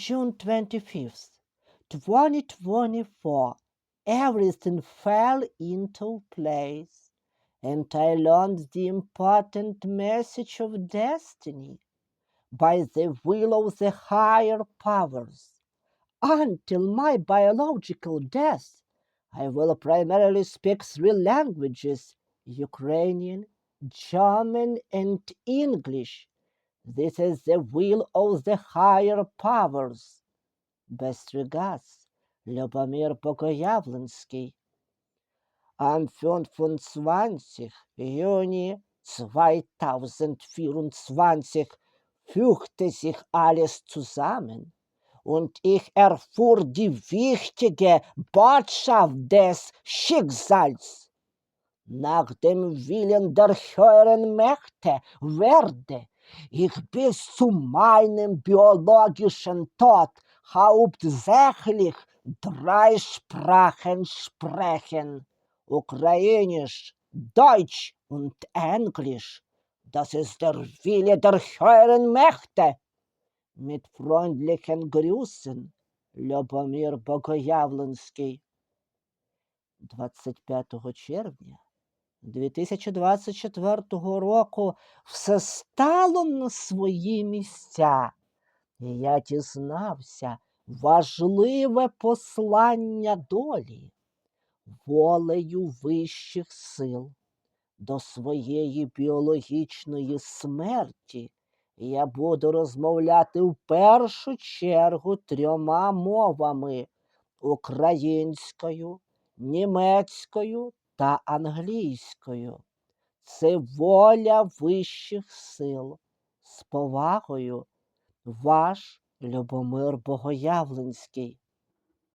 June 25th, 2024, everything fell into place, and I learned the important message of destiny by the will of the higher powers. Until my biological death, I will primarily speak three languages Ukrainian, German, and English. This is the will of the higher powers. Best regards, Любомир Богоявленский. Am 25. Juni 2024 fügte sich alles zusammen und ich erfuhr die wichtige Botschaft des Schicksals. Nach dem Willen der höheren Mächte werde ich bis zu meinem biologischen Tod hauptsächlich drei Sprachen sprechen. Ukrainisch, Deutsch und Englisch. Das ist der Wille der höheren Mächte. Mit freundlichen Grüßen, Любомир Богоявленський. 25 червня 2024 року все стало на свої місця. І я дізнався важливе послання долі волею вищих сил до своєї біологічної смерті. Я буду розмовляти в першу чергу трьома мовами українською, німецькою та англійською. Це воля вищих сил. З повагою, ваш Любомир Богоявленський.